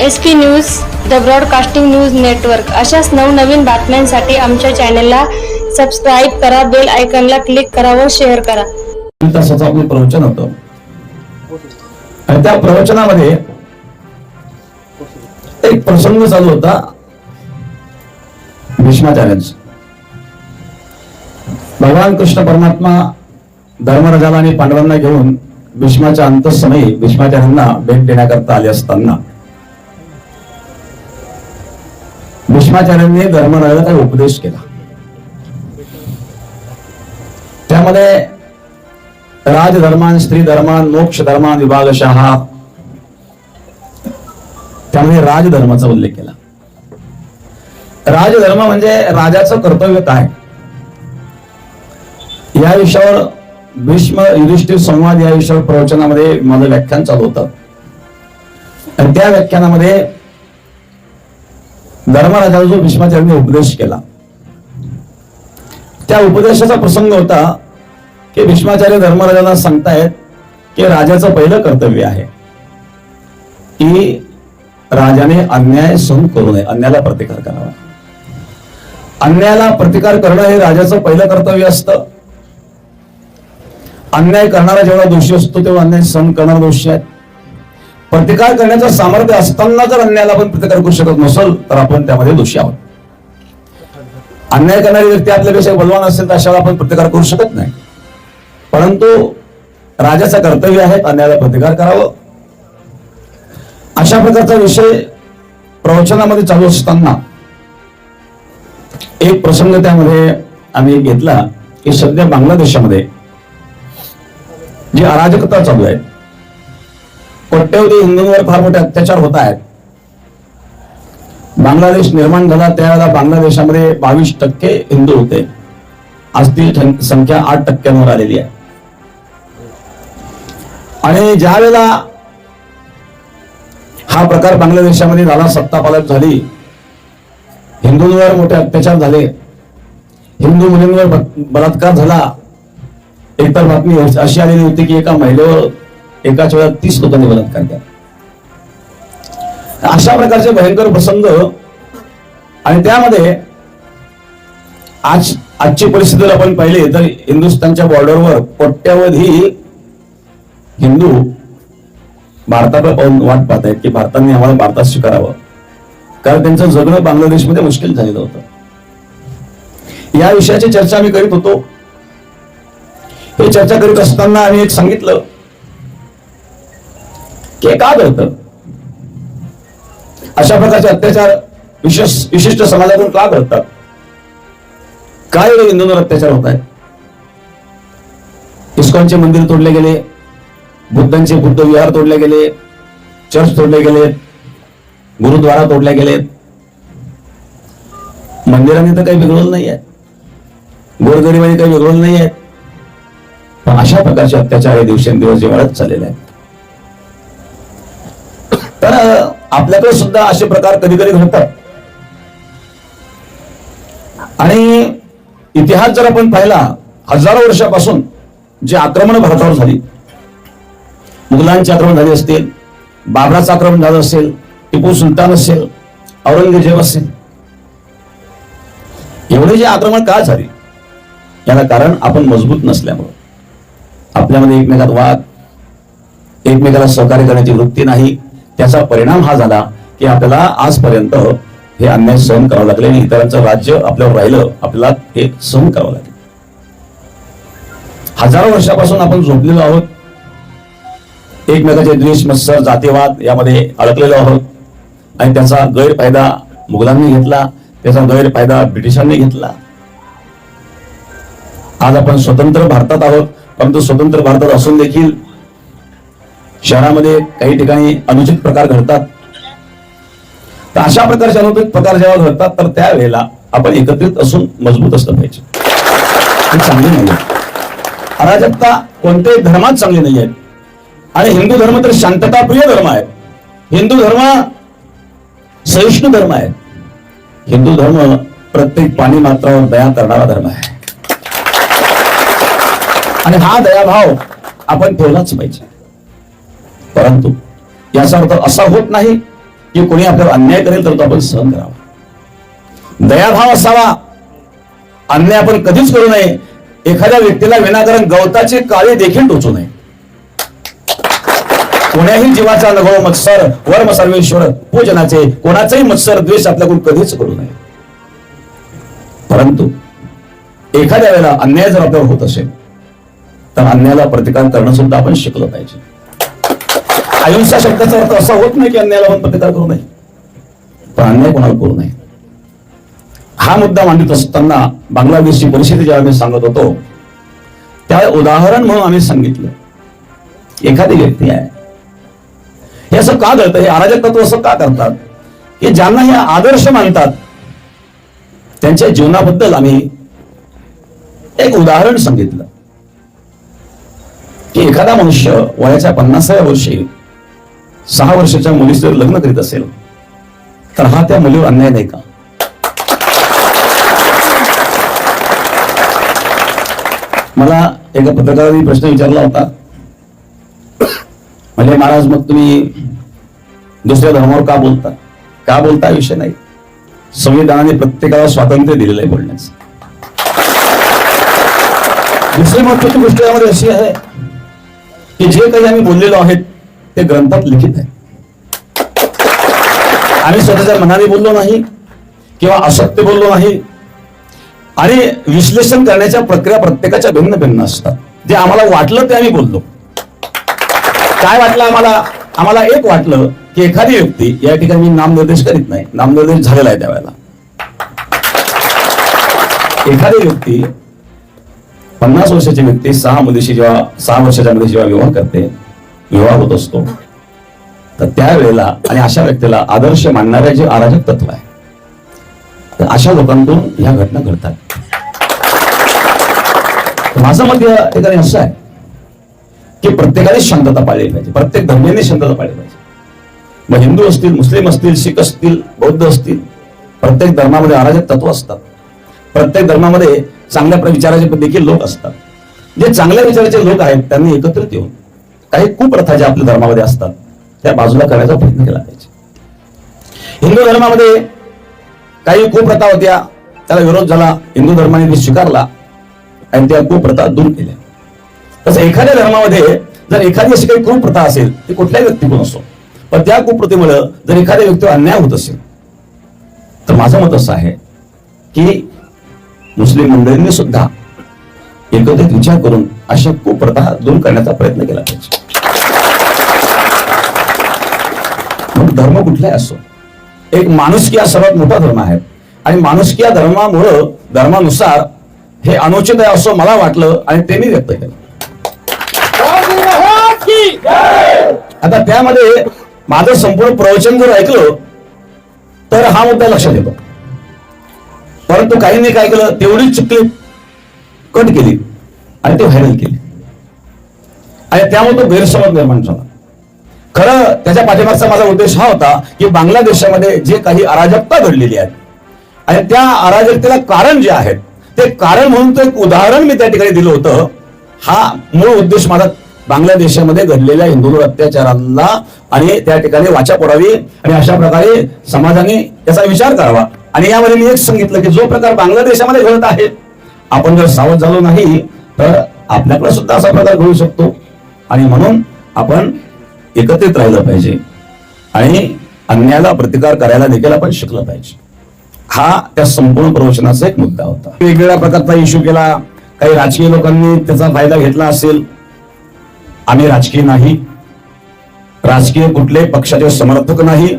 S P news the broadcasting news network अशाच नवनवीन बातम्यांसाठी आमच्या चॅनलला सबस्क्राईब करा बेल आयकॉनला क्लिक करा व शेअर करा. तासाचं आपलं प्रवचन होतं. आणि त्या प्रवचनामध्ये एक प्रसंग चालू होता. भीष्माचार्यांचा भगवान कृष्ण परमात्मा धर्मराजाला आणि पांडवांना घेऊन भीष्माच्या अंतसमयी भीष्माचार्यांना भेट देण्याकरता आले असताना भीष्माचार्यांनी धर्मराजाला काही उपदेश केला. त्यामध्ये राजधर्मान स्त्री धर्मान मोक्ष धर्मान विभागशहा त्यामध्ये राजधर्माचा उल्लेख केला. राजधर्म म्हणजे राजाचं कर्तव्य काय? या विषयावर भीष्म युधिष्ठिर संवाद या विषयावर प्रवचनामध्ये माझं व्याख्यान चालू होतं. आणि त्या व्याख्यानामध्ये धर्मराजाला जो भीष्माचार्यांनी उपदेश केला त्या उपदेशाचा प्रसंग होता की भीष्माचार्य धर्मराजाला सांगतायत की राजाचं पहिलं कर्तव्य आहे की राजाने अन्याय सहन करू नये अन्यायाला प्रतिकार करावा. अन्यायाला प्रतिकार करणं हे राजाचं पहिलं कर्तव्य असतं. अन्याय करणारा जेवढा दोषी असतो तेव्हा अन्याय सहन करणारा दोषी आहे. प्रतिकार करण्याचं सामर्थ्य असताना जर अन्यायाला आपण प्रतिकार करू शकत नसेल तर आपण त्यामध्ये दोषी आहोत. अन्याय करणारी व्यक्ती आपल्यापेक्षा बलवान असेल तर अशा आपण प्रतिकार करू शकत नाही. परंतु राजाचं कर्तव्य आहे अन्यायाला प्रतिकार करावं. अशा प्रकारचा विषय प्रवचनामध्ये चालू असताना एक प्रसंग त्यामध्ये आम्ही घेतला की सध्या बांगलादेशामध्ये जी अराजकता चालू आहे कोट्यवधी हिंदूंवर फार मोठे अत्याचार होत आहेत. बांगलादेश निर्माण झाला त्यावेळेला बांगलादेशामध्ये बावीस टक्के हिंदू होते. आज ती संख्या आठ टक्क्यांवर आलेली आहे. आणि ज्या वेळेला हा प्रकार बांगलादेशामध्ये झाला सत्ता पालट झाली हिंदूंवर मोठे अत्याचार झाले हिंदू मुलींवर बलात्कार झाला एकतर बातमी अशी आलेली होती की एका महिलेवर एकाच वेळात तीस लोकांनी बलात्कार केला अशा प्रकारचे भयंकर प्रसंग आणि त्यामध्ये आज आजची परिस्थिती जर आपण पाहिली तर हिंदुस्थानच्या बॉर्डरवर कोट्यावधी हिंदू भारताकडे पाहून वाट पाहत आहेत की भारताने आम्हाला भारतात स्वीकारावं. कारण त्यांचं जगणं बांगलादेशमध्ये मुश्किल झालेलं होतं. या विषयाची चर्चा आम्ही करीत होतो. हे चर्चा करीत असताना आम्ही एक सांगितलं की का घडतं अशा प्रकारचे अत्याचार विशेष विशिष्ट समाजातून का घडतात? काय इंदूंवर हिंदूंवर अत्याचार होत आहेत? इस्कॉनचे मंदिर तोडले गेले बुद्धांचे बुद्ध विहार तोडले गेले चर्च तोडले गेले गुरुद्वारा तोडले गेलेत. मंदिरांनी तर काही बिघडवलं नाही आहे गोरगरिबांनी काही बिघडवलं नाही आहे पण अशा प्रकारचे अत्याचार हे दिवसेंदिवस जे वाढत चाललेले आहेत. तर आपल्याकडे सुद्धा असे प्रकार कधी कधी घडतात. आणि इतिहास जर आपण पाहिला हजारो वर्षापासून जे आक्रमण भारतावर झाली मुघलांचे आक्रमण झाले असतील बाबराचं आक्रमण झालं असेल टिपू सुलतान असेल औरंगजेब असेल. एवढे जे आक्रमण का झाले? याला कारण आपण मजबूत नसल्यामुळे. आपल्यामध्ये एकमेकात वाद एकमेकाला सहकार्य करण्याची वृत्ती नाही त्याचा परिणाम हा झाला की आपल्याला आजपर्यंत हे अन्याय सहन करावं लागले आणि इतरांचं राज्य आपल्यावर राहिलं आपल्याला हे सहन करावं लागेल. हजारो वर्षापासून आपण झोपलेलो आहोत. एकमेकाचे द्वेष मत्सर जातीवाद यामध्ये अडकलेलो आहोत. आणि त्याचा गैरफायदा मुघलांनी घेतला त्याचा गैरफायदा ब्रिटिशांनी घेतला. आज आपण स्वतंत्र भारतात आहोत परंतु स्वतंत्र भारतात असून देखील शहरामध्ये काही ठिकाणी अनुचित प्रकार घडतात. तर अशा प्रकारचे अनुचित प्रकार जेव्हा घडतात तर त्यावेळेला आपण एकत्रित असून मजबूत असलं पाहिजे. चांगली चांगले नाही अराजकता कोणत्याही धर्मात चांगली नाही आहेत आणि हिंदू धर्म तर शांतताप्रिय धर्म आहे. हिंदू धर्म सहिष्णू धर्म आहे. हिंदू धर्म प्रत्येक पाणी मात्रावर दया करणारा धर्म आहे. आणि हा दयाभाव आपण ठेवलाच पाहिजे. परंतु याचा अर्थ असा होत नाही की कोणी आपल्यावर अन्याय करेल तर तो आपण सहन करावा. दयाभाव असावा. अन्याय आपण कधीच करू नये. एखाद्या व्यक्तीला विनाकारण गवताचे काळे देखील टोचू नये. कोण्याही जीवाचा अनुभव मत्सर वर्म सर्वेश्वर पूजनाचे कोणाचाही मत्सर द्वेष आपल्याकडून कधीच करू नये. परंतु एखाद्या वेळेला अन्याय जर आपल्यावर होत असेल तर अन्यायाला प्रतिकार करणं सुद्धा आपण शिकलं पाहिजे. अहिंसा शब्दाचा अर्थ असा होत नाही की अन्यायाला आपण प्रतिकार करू नये. पण अन्याय कोणाला करू नये? हा मुद्दा मांडत असताना बांगलादेशची परिस्थिती जेव्हा आम्ही सांगत होतो त्या उदाहरण म्हणून आम्ही सांगितलं. एखादी व्यक्ती आहे. हे असं का घडतं? हे अराजक तत्व असं का करतात? की ज्यांना हे आदर्श मानतात त्यांच्या जीवनाबद्दल आम्ही एक उदाहरण सांगितलं. की एखादा मनुष्य वयाच्या पन्नासाव्या वर्षी सहा वर्षाच्या मुलीचं जर लग्न करीत असेल तर हा त्या मुलीवर अन्याय नाही का? मला एका पत्रकाराने प्रश्न विचारला होता. म्हणजे महाराज मग तुम्ही दुसऱ्या धर्मावर का बोलता? का बोलता? विषय नाही. संविधानाने प्रत्येकाला स्वातंत्र्य दिलेलं आहे बोलण्याचं. दुसरी महत्वाची गोष्ट यामध्ये अशी आहे की जे काही आम्ही बोललेलो आहेत ते ग्रंथात लिखित आहे. आम्ही स्वतःच्या मनाने बोललो नाही किंवा असत्य बोललो नाही. आणि विश्लेषण करण्याच्या प्रक्रिया प्रत्येकाच्या भिन्न भिन्न असतात. जे आम्हाला वाटलं ते आम्ही बोललो. काय वाटलं आम्हाला? आम्हाला एक वाटलं की एखादी व्यक्ती या ठिकाणी मी नामनिर्देश करीत नाही नामनिर्देश झालेला आहे त्यावेळेला. एखादी व्यक्ती पन्नास वर्षाची व्यक्ती सहा मुलीशी जेव्हा सहा वर्षाच्या मुलीशी जेव्हा विवाह करते विवाह होत असतो. तर त्यावेळेला आणि अशा व्यक्तीला आदर्श मानणारे जे अराजक तत्व आहे तर अशा लोकांकडून ह्या घटना घडतात. माझं मत या ठिकाणी असं आहे की प्रत्येकाने शांतता पाळली पाहिजे. प्रत्येक धर्माने शांतता पाळली पाहिजे. मग हिंदू असतील मुस्लिम असतील शीख असतील बौद्ध असतील प्रत्येक धर्मामध्ये अराजक तत्व असतात. प्रत्येक धर्मामध्ये चांगल्या प्र- विचाराचे देखील लोक असतात. जे चांगल्या विचाराचे लोक आहेत त्यांनी एकत्रित येऊन काही कुप्रथा ज्या आपल्या धर्मामध्ये असतात त्या बाजूला करायचा प्रयत्न केला पाहिजे. हिंदू धर्मामध्ये काही कुप्रथा होत्या त्याला विरोध झाला हिंदू धर्माने स्वीकारला आणि त्या कुप्रथा दूर केल्या. तसं एखाद्या धर्मामध्ये जर एखादी अशी काही कुप्रथा असेल ती कुठल्याही व्यक्तीकडून असो पण त्या कुप्रथेमुळे जर एखाद्या व्यक्तीवर अन्याय होत असेल तर माझं मत असं आहे की मुस्लिम मंडळींनी सुद्धा एकत्रित विचार करून अशा कुप्रथा दूर करण्याचा प्रयत्न केला पाहिजे. मग धर्म कुठलाही असो एक माणुसकी हा सर्वात मोठा धर्म आहे. आणि माणुसकी या धर्मामुळं धर्मानुसार हे अनुचित आहे असं मला वाटलं आणि ते मी व्यक्त केलं. आता त्यामध्ये माझं संपूर्ण प्रवचन जर ऐकलं तर हा मुद्दा लक्षात येतो. परंतु काहींनी काय केलं तेवढीच चुकली कट केली. आणि ते व्हायरल केले. आणि त्यामुळे तो गैरसमज निर्माण झाला. खरं त्याच्या पाठीमागचा माझा उद्देश हा होता की बांगलादेशामध्ये जे काही अराजकता घडलेली आहे आणि त्या अराजकतेला कारण जे आहेत ते कारण म्हणून एक उदाहरण मी त्या ठिकाणी दिलं होतं. हा मूळ उद्देश माझा बांगलादेशामध्ये घडलेल्या हिंदूंवर अत्याचाराला आणि त्या ठिकाणी वाचा पोरावी आणि अशा प्रकारे समाजाने त्याचा विचार करावा. आणि यामध्ये मी एक सांगितलं की जो प्रकार बांगलादेशामध्ये घडत आहे आपण जर सावध झालो नाही तर आपल्याकडे सुद्धा असा प्रकार घडू शकतो. आणि म्हणून आपण एकत्रित राहिलं पाहिजे. आणि अन्यायाला प्रतिकार करायला देखील आपण शिकलं पाहिजे. हा त्या संपूर्ण प्रवचनाचा एक मुद्दा होता. वेगवेगळ्या प्रकारचा इश्यू केला. काही राजकीय लोकांनी त्याचा फायदा घेतला असेल. आम्ही राजकीय नाही. राजकीय कुठल्याही पक्षाचे समर्थक नाही.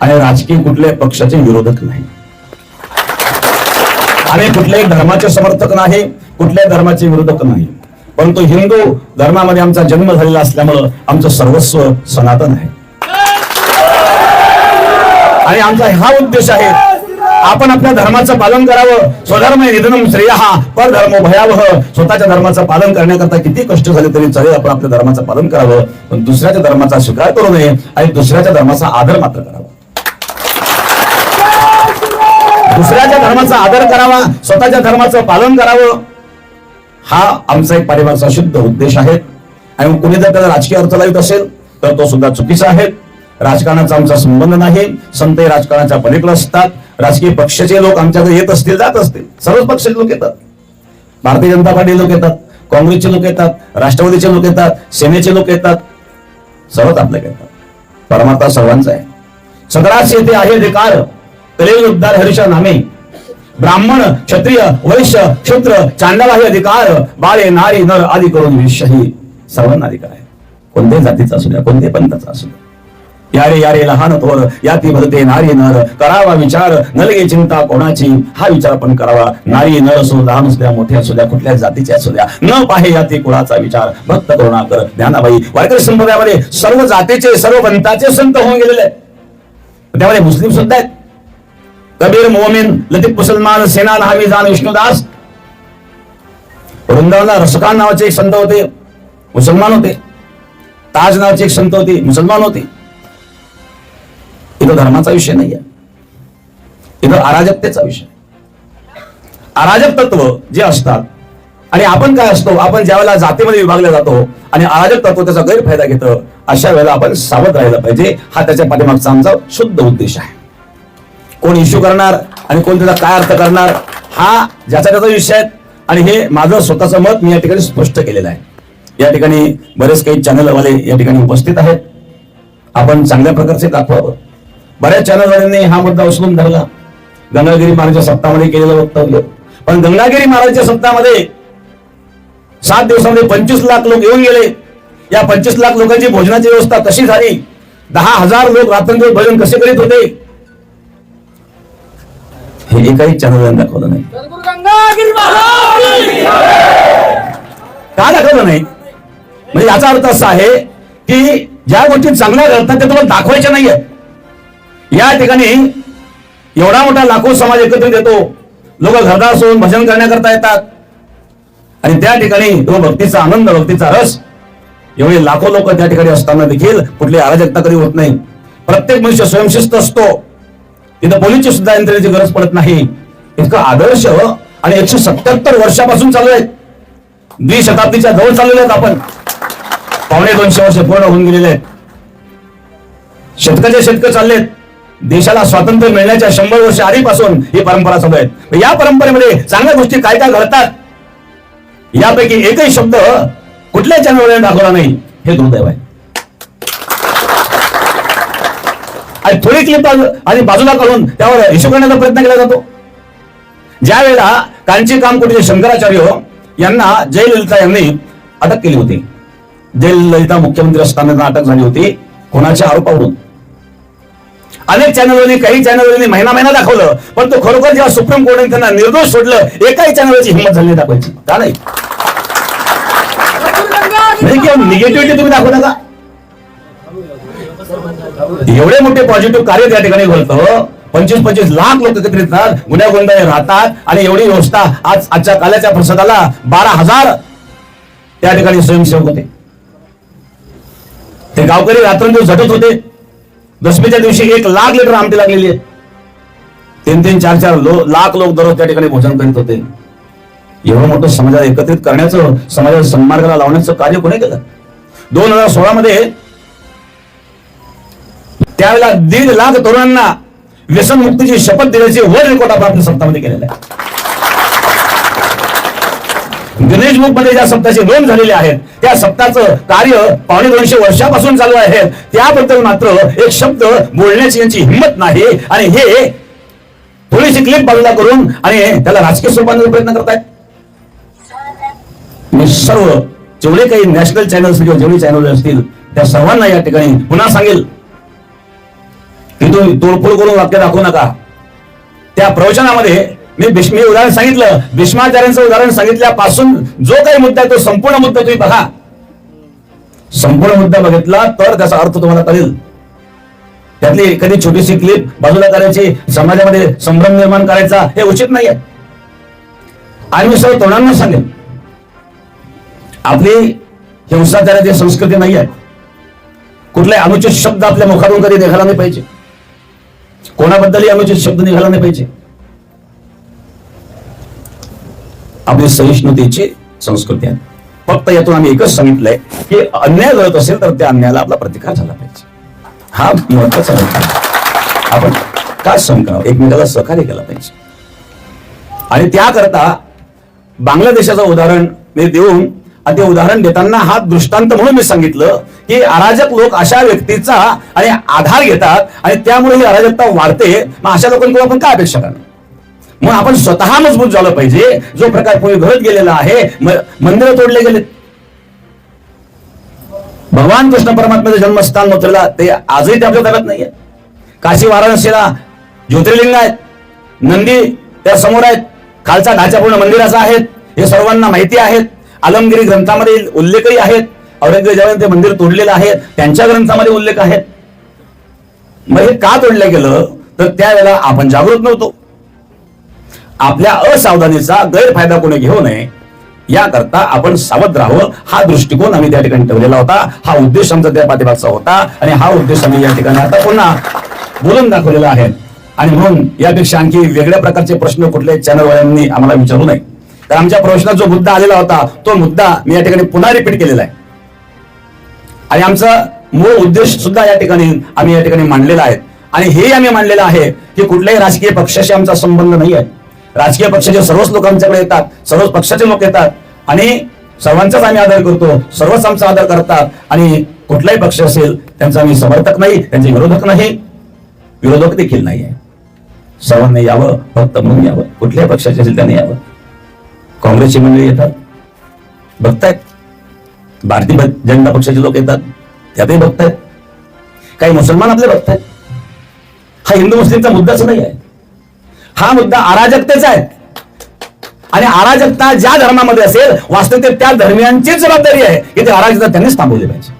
आणि राजकीय कुठल्याही पक्षाचे विरोधक नाही. आम्ही कुठल्याही धर्माचे समर्थक नाही. कुठल्या धर्माचे विरोधक नाही. परंतु हिंदू धर्मामध्ये आमचा जन्म झालेला असल्यामुळं आमचं सर्वस्व सनातन आहे. आणि आमचा हा उद्देश आहे आपण आपल्या धर्माचं पालन करावं. स्वधर्म निधनम श्रेय परधर्म भयावह. स्वतःच्या धर्माचं पालन करण्याकरता किती कष्ट झाले तरी चालेल आपण आपल्या धर्माचं पालन करावं. पण दुसऱ्याच्या धर्माचा स्वीकार करू नये आणि दुसऱ्याच्या धर्माचा आदर मात्र करावा. दुसऱ्याच्या धर्माचा आदर करावा स्वतःच्या धर्माचं पालन करावं. हा आमचा एक पारिवारचा शुद्ध उद्देश आहे. आणि कोणी जर त्याला राजकीय अर्थ लावित असेल तर तो सुद्धा चुकीचा आहे. राजकारणाचा आमचा संबंध नाही. संत राजकारणाच्या पलीकडे असतात. राजकीय पक्षाचे लोक आमच्याकडे येत असतील जात असतील. सर्वच पक्षाचे लोक येतात. भारतीय जनता पार्टी लोक येतात. काँग्रेसचे लोक येतात. राष्ट्रवादीचे लोक येतात. सेनेचे लोक येतात. सर्वच आपल्याकडे येतात. परमात्मा सर्वांचा आहे. सगळाच येथे आहे अधिकार तरी उद्धार हरीशा नामे. ब्राह्मण क्षत्रिय वैश्य शूद्र चांडाला अधिकार बाळे नारी नर आदी करून विषही सर्वांना अधिकार आहे. कोणत्याही जातीचा असू द्या कोणत्याही पंथाचा असू द्या. यारे यारे लहान थोर याती भरते नारी नर करावा विचार नलगे चिंता कोणाची? हा विचार पण करावा. नारी नर असो लहान असू द्या मोठे असू द्या कुठल्या जातीचे असू द्या. न पाहे याती कुळाचा विचार भक्त करुणाकर ज्ञानाबाई. वारकरी संप्रदायामध्ये सर्व जातीचे सर्व पंथाचे संत होऊन गेलेले त्यामध्ये मुस्लिम सुद्धा आहेत. कबीर मोमिन लतीफ मुसलमान सेनान हमीजान विष्णुदास. वृंदावनला रसकान नावाचे एक संत होते. मुसलमान होते. ताज नावाचे एक संत होते. मुसलमान होते. इथं धर्माचा विषय नाही आहे इथं अराजकतेचा विषय. अराजक तत्व जे असतात आणि आपण काय असतो आपण ज्यावेळेला जातीमध्ये विभागला जातो आणि अराजक तत्व त्याचा गैरफायदा घेतं अशा वेळेला आपण सावध राहिलं पाहिजे. हा त्याच्या पाठीमागचा आमचा शुद्ध उद्देश आहे. कोण इश्यू करणार आणि कोण त्याचा काय अर्थ करणार हा ज्याचा त्याचा विषय आहे आणि हे माझं स्वतःचं मत मी या ठिकाणी स्पष्ट केलेलं आहे. या ठिकाणी बरेच काही चॅनलवाले या ठिकाणी उपस्थित आहेत. आपण चांगल्या प्रकारचे दाखवावं. बऱ्याच चॅनलवाल्यांनी हा मुद्दा उचलून धरला. गंगागिरी महाराजच्या सत्तामध्ये केलेलं वक्तव्य. पण गंगागिरी महाराजच्या सत्तामध्ये सात दिवसामध्ये पंचवीस लाख लोक येऊन गेले. या पंचवीस लाख लोकांची भोजनाची व्यवस्था कशी झाली? दहा हजार लोक रात्रंदिवस भजन कसे करीत होते? हे एकाही चॅनलने दाखवलं नाही. का दाखवलं नाही? म्हणजे याचा अर्थ असा आहे की ज्या गोष्टी चांगल्या घडतात त्या तुम्हाला दाखवायच्या नाहीये या ठिकाणी एवढा मोठा लाखो समाज एकत्रित येतो. लोक घरदार सोडून भजन करण्याकरता येतात. आणि त्या ठिकाणी तो भक्तीचा आनंद भक्तीचा रस एवढे लाखो लोक त्या ठिकाणी असताना देखील कुठली अराजकता कधी होत नाही. प्रत्येक मनुष्य स्वयंशिस्त असतो. तिथं पोलीसची सुद्धा यंत्रणेची गरज पडत नाही. इतकं आदर्श आणि एकशे सत्याहत्तर वर्षापासून चालू आहेत. द्विशताब्दीच्या जवळ चाललेले आहेत आपण. पावणे दोनशे वर्ष पूर्ण होऊन गेलेले आहेत. शतकाचे शतक चाललेत. देशाला स्वातंत्र्य मिळण्याच्या शंभर वर्ष आधीपासून ही परंपरा चालू आहे. या परंपरेमध्ये चांगल्या गोष्टी काय काय घडतात? यापैकी एकही शब्द कुठल्या चॅनलवर दाखवला नाही. हे दुर्दैव आहे. आणि थोडी क्लिप आणि बाजूला करून त्यावर इश्यू करण्याचा प्रयत्न केला जातो. ज्या वेळेला कांची कामकुटीचे शंकराचार्य यांना जयललिता यांनी अटक केली होती. जयललिता मुख्यमंत्री असताना अटक झाली होती कोणाच्या आरोपावरून? अनेक चॅनलवरनी काही चॅनलवरनी महिना महिना दाखवलं पण तो खरोखर जेव्हा सुप्रीम कोर्टाने त्यांना निर्दोष सोडलं एकाही चॅनलची हिंमत झाली दाखवायची. का नाही? निगेटिव्हिटी तुम्ही दाखवता का? एवढे मोठे पॉझिटिव्ह कार्य त्या ठिकाणी घडतं. पंचवीस पंचवीस लाख लोक एकत्रित येतात गुन्ह्या गोंधळे राहतात आणि एवढी व्यवस्था आज आजच्या काल्याच्या प्रसादाला बारा हजार त्या ठिकाणी स्वयंसेवक होते. ते गावकरी रात्रंदिवस झटत होते. दशमीच्या दिवशी एक लाख लिटर आमटी लागलेली आहे. तीन तीन चार चार लो, लाख लोक दररोज त्या ठिकाणी भोजन करीत होते. एवढं मोठं समाजाला एकत्रित करण्याचं समाजाला सन्मार्गाला लावण्याचं कार्य कोणी केलं? दोन हजार सोळा मध्ये त्यावेळेला दीड लाख तरुणांना व्यसनमुक्तीची शपथ देण्याचे वर रेकॉर्ड आपण आपल्या सप्ताहामध्ये केलेला आहे. गणेश बुकमध्ये ज्या सप्ताहाची नोंद झालेली आहेत त्या सप्ताहाचं कार्य पावणे दोनशे वर्षापासून चालू आहे. त्याबद्दल मात्र एक शब्द बोलण्याची यांची हिंमत नाही. आणि हे थोडीशी क्लिप बाजूला करून आणि त्याला राजकीय स्वरूपाने प्रयत्न करतायत. मी सर्व जेवढे काही नॅशनल चॅनल्स किंवा जेवढे चॅनल असतील त्या सर्वांना या ठिकाणी पुन्हा सांगेल. की तुम्ही तोडफोड करून वाक्य दाखवू नका. त्या प्रवचनामध्ये मी भीष्मी उदाहरण सांगितलं. भीष्माचार्यांचं उदाहरण सांगितल्यापासून जो काही मुद्दा आहे तो संपूर्ण मुद्दा तुम्ही बघा. संपूर्ण मुद्दा बघितला तर त्याचा अर्थ तुम्हाला कळेल. त्यातली एखादी छोटीशी क्लिप बाजूला करायची समाजामध्ये संभ्रम निर्माण करायचा हे उचित नाहीये. आणि मी सर्व तोंडांना सांगेन आपली हिंसाचाराची संस्कृती नाही आहे कुठले अनुचित शब्द आपल्या मुखातून कधी देखायला नाही पाहिजे. कोणाबद्दलही अनुचित शब्द निघाला नाही पाहिजे. आपली सहिष्णुतेची संस्कृती आहे. फक्त यातून आम्ही एकच सांगितलंय की अन्याय घडत असेल तर त्या अन्यायाला आपला प्रतिकार झाला पाहिजे. हा महत्त्वाचा आपण काय सम करावं? एकमेकाला सहकार्य केला पाहिजे. आणि त्याकरता बांगलादेशाचं उदाहरण मी देऊन आणि ते उदाहरण देताना हा दृष्टांत म्हणून मी सांगितलं की अराजक लोक अशा व्यक्तीचा आणि आधार घेतात आणि त्यामुळे ही अराजकता वाढते. मग अशा लोकांकडून आपण काय अपेक्षा करणार? मग आपण स्वतः मजबूत झालं पाहिजे. जो प्रकार पूर्वी घडत गेलेला आहे मंदिर तोडले गेले भगवान कृष्ण परमात्म्याचं जन्मस्थान उतरला ते आजही ते आपल्या ताब्यात नाहीये. काशी वाराणसीला ज्योतिर्लिंग आहेत. नंदी त्या समोर आहेत. खालचा ढाचा पूर्ण मंदिराचा आहेत हे सर्वांना माहिती आहेत. आलमगिरी ग्रंथामध्ये उल्लेखही आहेत. औरंगजेबाने ते मंदिर तोडलेलं आहे. त्यांच्या ग्रंथामध्ये उल्लेख आहेत. मग हे का तोडलं गेलं? तर त्यावेळेला आपण जागृत नव्हतो. आपल्या असावधानीचा गैरफायदा कोणी घेऊ नये याकरता आपण सावध राहावं. हा दृष्टिकोन आम्ही त्या ठिकाणी ठेवलेला होता. हा उद्देश आमचा त्या पाठीमागचा होता. आणि हा उद्देश आम्ही या ठिकाणी आता पुन्हा बोलून दाखवलेला आहे. आणि म्हणून यापेक्षा आणखी वेगळ्या प्रकारचे प्रश्न कुठल्याही चॅनलवाल्यांनी आम्हाला विचारू नये. तर आमच्या प्रश्नात जो मुद्दा आलेला होता तो मुद्दा मी या ठिकाणी पुन्हा रिपीट केलेला आहे. आणि आमचा मूळ उद्देश सुद्धा या ठिकाणी आम्ही या ठिकाणी मांडलेला आहे. आणि हे आम्ही मांडलेलं आहे की कुठल्याही राजकीय पक्षाशी आमचा संबंध नाही आहे. राजकीय पक्षाचे सर्वच लोक आमच्याकडे येतात सर्वच पक्षाचे लोक येतात आणि सर्वांचाच आम्ही आदर करतो सर्वच आमचा आदर करतात आणि कुठलाही पक्ष असेल त्यांचा आम्ही समर्थक नाही त्यांचे विरोधक नाही विरोधक देखील नाही आहे. सर्वांनी यावं फक्त म्हणून यावं कुठल्याही पक्षाचे असेल त्यांनी यावं. काँग्रेसची मंडळी येतात. बघतायत. भारतीय जनता पक्षाचे लोक येतात. त्यातही बघतायत. काही मुसलमान आपले बघतायत. हा हिंदू मुस्लिमचा मुद्दाच नाही आहे. हा मुद्दा अराजकतेचा आहे. आणि अराजकता ज्या धर्मामध्ये असेल वास्तविक त्या धर्मियांची जबाबदारी आहे. की ते अराजकता त्यांनीच थांबवली पाहिजे.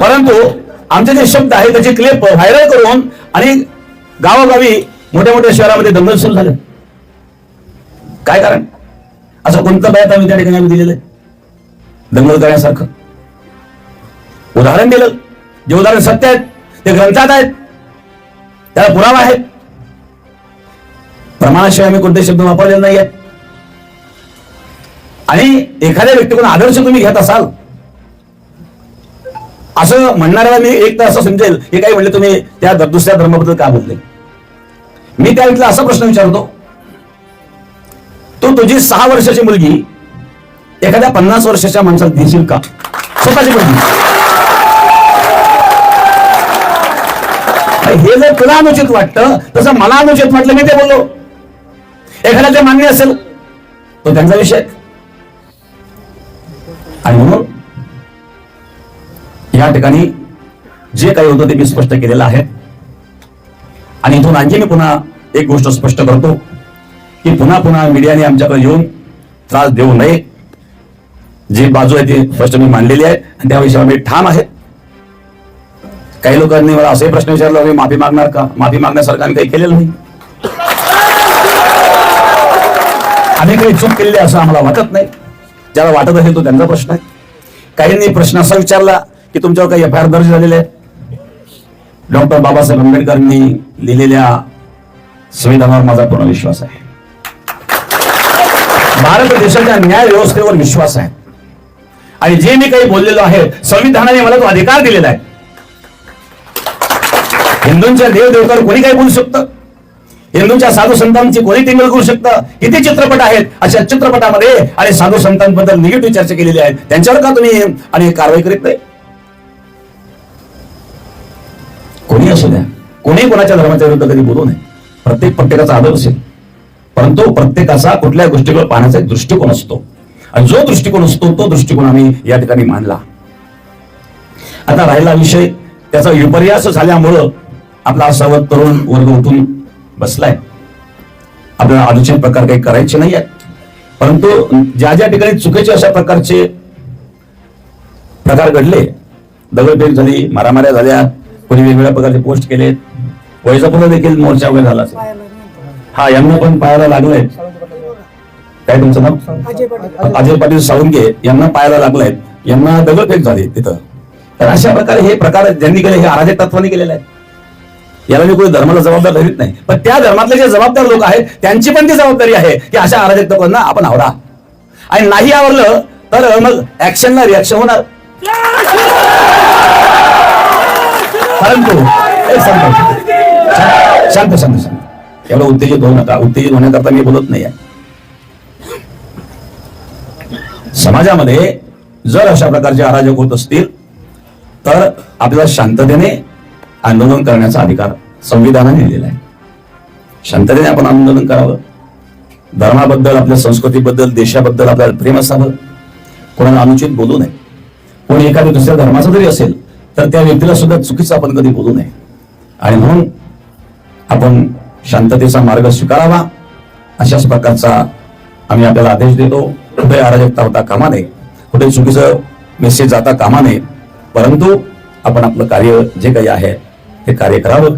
परंतु आमचे जे शब्द आहेत त्याचे क्लिप व्हायरल करून आणि गावोगावी मोठ्या मोठ्या शहरामध्ये दंगल सुरू झाले. काय कारण? असं कोणतं बयात आम्ही त्या ठिकाणी आम्ही दिलेलं आहे? दंगल करण्यासारखं. उदाहरण दिलं. जे उदाहरण सत्य आहेत ते ग्रंथात आहेत. त्याला पुरावा आहेत प्रमाणाशिवाय आम्ही कोणते शब्द वापरलेले नाही आहेत. आणि एखाद्या व्यक्तीकडून आदर्श तुम्ही घेत असाल असं म्हणणाऱ्याला मी एक तर असं समजेल हे काही म्हणले तुम्ही त्या दुसऱ्या धर्माबद्दल का बोलले? मी त्या व्यक्तीला असा प्रश्न विचारतो तू तुझी सहा वर्षाची मुलगी एखाद्या पन्नास वर्षाच्या माणसाला देशील का? स्वतःची मुलगी. हे जर तुला अनुचित वाटतं तसं मला अनुचित वाटलं मी ते बोललो. एखाद्याचे मान्य असेल तो त्यांचा विषय. आणि म्हणून या ठिकाणी जे काही होतं ते मी स्पष्ट केलेलं आहे. आणि इथून आणखी मी पुन्हा एक गोष्ट स्पष्ट करतो. की पुन्हा पुन्हा मीडियाने आमच्याकडे येऊन त्रास देऊ नये. जी बाजू आहे ती स्पष्ट मी मांडलेली आहे आणि त्या विषयावर मी ठाम आहे. काही लोकांनी मला असे प्रश्न विचारला मी माफी मागणार का? माफी मागण्यासारखं आम्ही काही केलेलं नाही. आम्ही काही चूक केलेली असं आम्हाला वाटत नाही. ज्याला वाटत असेल तो त्यांचा प्रश्न आहे. काहींनी प्रश्न असा विचारला की तुमच्यावर काही एफ आय आर दर्ज झालेले आहे? डॉक्टर बाबासाहेब आंबेडकरांनी लिहिलेल्या संविधानावर माझा पूर्ण विश्वास आहे. भारत देशाच्या न्याय व्यवस्थेवर विश्वास आहे. आणि जे मी काही बोललेलो आहे संविधानाने मला तो अधिकार दिलेला आहे. हिंदूंच्या देव देवतावर कोणी काय बोलू शकतं? हिंदूंच्या साधू संतांची कोणी टिंगल करू शकतं? किती चित्रपट आहेत? अशा चित्रपटामध्ये आणि साधू संतांबद्दल निगेटिव्ह चर्चा केलेली आहे. त्यांच्यावर का तुम्ही आणि कारवाई करीत नाही? कोणी असू द्या. कोणी कोणाच्या धर्माच्या विरुद्ध कधी बोलू नये. प्रत्येक प्रत्येकाचा आदर असेल. परंतु प्रत्येकाचा कुठल्या गोष्टीकडे पाहण्याचा एक दृष्टिकोन असतो. आणि जो दृष्टिकोन असतो तो दृष्टिकोन आम्ही या ठिकाणी मांडला. आता राहिला विषय त्याचा विपर्यास झाल्यामुळं आपला सर्व तरुण वर्ग उठून बसलाय. आपल्याला अनुचित प्रकार काही करायचे नाही आहेत परंतु ज्या ज्या ठिकाणी चुकीचे अशा प्रकारचे प्रकार घडले दगडफेक झाली मारामाऱ्या झाल्या कोणी वेगवेगळ्या प्रकारचे पोस्ट केले वैजापूरला देखील मोर्चा वगैरे झाला असेल. हा यांना पण पायाला लागलंय. काय तुमचं नाव? अजय पाटील. साळुंके यांना पायाला लागलाय. यांना दगडफेक झाली तिथं. तर अशा प्रकारे हे प्रकार ज्यांनी केले हे अराजक तत्वाने केलेले आहेत. याला मी कोणी धर्माला जबाबदार धरीत नाही. पण त्या धर्मातले जे जबाबदार लोक आहेत त्यांची पण ती जबाबदारी आहे की अशा अराजक तत्वांना आपण आवरा. आणि नाही आवरलं तर मग ऍक्शनला रिॲक्शन होणार. परंतु शांत शांत शांत. एवढं उत्तेजित होऊ नका. उत्तेजित होण्याकरता मी बोलत नाही समाजामध्ये जर अशा प्रकारचे अराजक होत असतील तर आपल्याला शांततेने आंदोलन करण्याचा अधिकार संविधानाने दिलेला आहे. शांततेने आपण आंदोलन करावं. धर्माबद्दल आपल्या संस्कृतीबद्दल देशाबद्दल आपल्याला प्रेम असावं. कोणाला अनुचित बोलू नये. कोणी एखाद्या दुसऱ्या धर्माचा जरी असेल तर त्या व्यक्तीला सुद्धा चुकीचं आपण कधी बोलू नये. आणि म्हणून आपण शांततेचा मार्ग स्वीकारावा. अशाच प्रकारचा आम्ही आपल्याला आदेश देतो. कुठे अराजकता होता कामा नये. कुठे चुकीचं मेसेज जाता कामा नये. परंतु आपण आपलं कार्य जे काही आहे ते कार्य करावं.